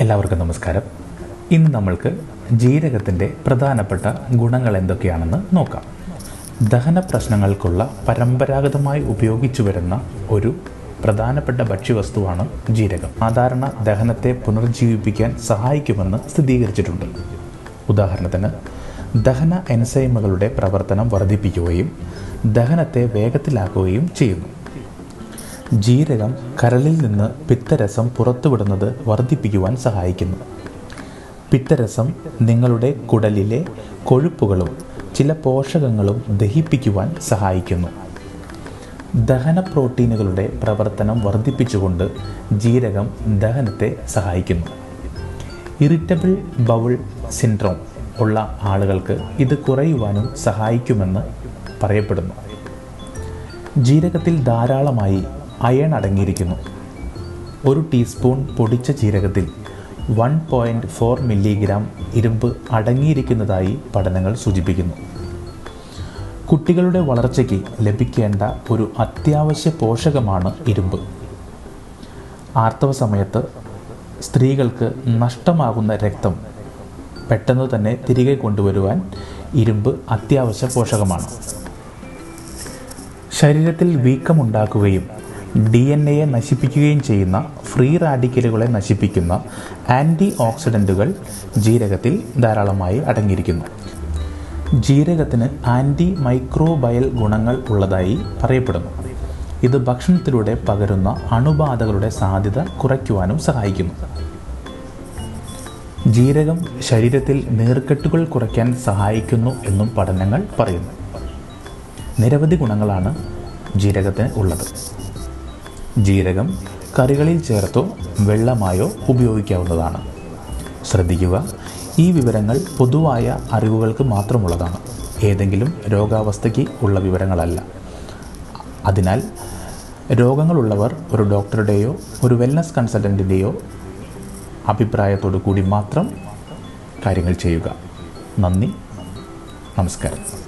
എല്ലാവർക്കും നമസ്കാരം. ഇന്ന് നമ്മൾക്ക് ജീരകത്തിന്റെ പ്രധാനപ്പെട്ട ഗുണങ്ങൾ എന്തൊക്കെയാണെന്ന് നോക്കാം. ദഹന പ്രശ്നങ്ങൾക്കുള്ള പരമ്പരാഗതമായി ഉപയോഗിച്ചു വരുന്ന ഒരു പ്രധാനപ്പെട്ട ഭക്ഷ്യവസ്തുവാണ് ജീരകം. സാധാരണ ദഹനത്തെ പുനർജീവിപ്പിക്കാൻ സഹായിക്കുമെന്ന് സ്ഥിരീകരിച്ചിട്ടുണ്ട്. ഉദാഹരണത്തിന് ദഹന എൻസൈമുകളുടെ പ്രവർത്തനം വർദ്ധിപ്പിക്കുകയും ദഹനത്തെ വേഗത്തിലാക്കുകയും ചെയ്യുന്നു. ജീരകം കരളിൽ നിന്ന് പിത്തരസം പുറത്തുവിടുന്നത് വർദ്ധിപ്പിക്കുവാൻ സഹായിക്കുന്നു. പിത്തരസം നിങ്ങളുടെ കുടലിലെ കൊഴുപ്പുകളും ചില പോഷകങ്ങളും ദഹിപ്പിക്കുവാൻ സഹായിക്കുന്നു. ദഹന പ്രോട്ടീനുകളുടെ പ്രവർത്തനം വർദ്ധിപ്പിച്ചുകൊണ്ട് ജീരകം ദഹനത്തെ സഹായിക്കുന്നു. ഇറിറ്റബിൾ ബൗൾ സിൻഡ്രോം ഉള്ള ആളുകൾക്ക് ഇത് കുറയുവാനും സഹായിക്കുമെന്ന് പറയപ്പെടുന്നു. ജീരകത്തിൽ ധാരാളമായി അയൺ അടങ്ങിയിരിക്കുന്നു. ഒരു ടീസ്പൂൺ പൊടിച്ച ജീരകത്തിൽ വൺ പോയിന്റ് ഫോർ മില്ലിഗ്രാം ഇരുമ്പ് അടങ്ങിയിരിക്കുന്നതായി പഠനങ്ങൾ സൂചിപ്പിക്കുന്നു. കുട്ടികളുടെ വളർച്ചയ്ക്ക് ലഭിക്കേണ്ട ഒരു അത്യാവശ്യ പോഷകമാണ് ഇരുമ്പ്. ആർത്തവ സമയത്ത് സ്ത്രീകൾക്ക് നഷ്ടമാകുന്ന രക്തം പെട്ടെന്ന് തന്നെ തിരികെ കൊണ്ടുവരുവാൻ ഇരുമ്പ് അത്യാവശ്യ പോഷകമാണ്. ശരീരത്തിൽ വീക്കമുണ്ടാക്കുകയും ഡി എൻ എയെ നശിപ്പിക്കുകയും ചെയ്യുന്ന ഫ്രീ റാഡിക്കലുകളെ നശിപ്പിക്കുന്ന ആന്റി ഓക്സിഡന്റുകൾ ജീരകത്തിൽ ധാരാളമായി അടങ്ങിയിരിക്കുന്നു. ജീരകത്തിന് ആന്റി മൈക്രോബയൽ ഗുണങ്ങൾ ഉള്ളതായി പറയപ്പെടുന്നു. ഇത് ഭക്ഷണത്തിലൂടെ പകരുന്ന അണുബാധകളുടെ സാധ്യത കുറയ്ക്കുവാനും സഹായിക്കുന്നു. ജീരകം ശരീരത്തിൽ നീർക്കെട്ടുകൾ കുറയ്ക്കാൻ സഹായിക്കുന്നു എന്നും പഠനങ്ങൾ പറയുന്നു. നിരവധി ഗുണങ്ങളാണ് ജീരകത്തിന് ഉള്ളത്. ജീരകം കറികളിൽ ചേർത്തോ വെള്ളമായോ ഉപയോഗിക്കാവുന്നതാണ്. ശ്രദ്ധിക്കുക ഈ വിവരങ്ങൾ പൊതുവായ അറിവുകൾക്ക് മാത്രമുള്ളതാണ്. ഏതെങ്കിലും രോഗാവസ്ഥയ്ക്ക് ഉള്ള വിവരങ്ങളല്ല. അതിനാൽ രോഗങ്ങളുള്ളവർ ഒരു ഡോക്ടറുടെയോ ഒരു വെൽനസ് കൺസൾട്ടന്റിന്റെയോ അഭിപ്രായത്തോടു കൂടി മാത്രം കാര്യങ്ങൾ ചെയ്യുക. നന്ദി. നമസ്കാരം.